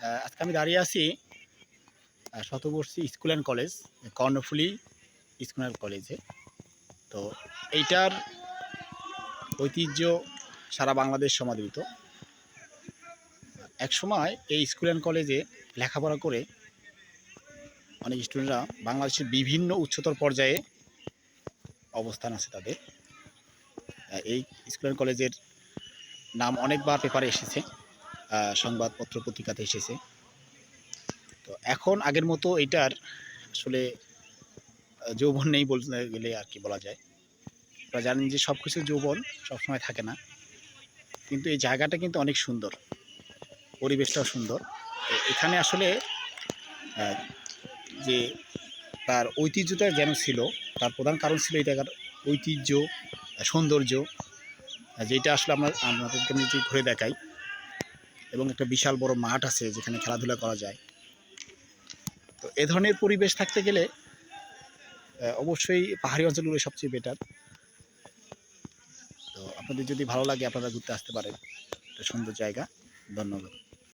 আজকে আমি দাঁড়িয়ে আছি শতবর্ষী school and college, Karnaphuli school and কলেজে। তো এইটার ঐতিহ্য সারা বাংলাদেশ সমাদৃত। এক সময় এই স্কুল অ্যান্ড কলেজে লেখাপড়া করে অনেক স্টুডেন্টরা বাংলাদেশের বিভিন্ন উচ্চতর পর্যায়ে অবস্থান আছে তাদের। এই স্কুল অ্যান্ড কলেজের নাম অনেকবার পেপারে এসেছে। সংবাদপত্র পত্রিকাতে এসেছে। তো এখন আগের মতো এটার আসলে যৌবন নেই বলতে গেলে আর কি বলা যায়। আপনারা জানেন যে সব কিছু যৌবন, সবসময় থাকে না। কিন্তু এই জায়গাটা কিন্তু অনেক সুন্দর। পরিবেশটাও সুন্দর। এখানে আসলে যে তার ঐতিহ্যটা যেন ছিল, তার প্রধান কারণ ছিল এই জায়গার ঐতিহ্য, সৌন্দর্য। যেটা আসলে আমরা, আমাদেরকে আমি যদি ঘুরে দেখাই এবং একটা বিশাল বড় মাঠ আছে যেখানে খেলাধুলা করা যায়। তো এ ধরনের পরিবেশ থাকতে গেলে অবশ্যই পাহাড়ি অঞ্চলগুলো সবচেয়ে বেটার তো আপনাদের যদি ভালো লাগে, আপনারা ঘুরতে আসতে পারেন। একটা সুন্দর জায়গা। ধন্যবাদ।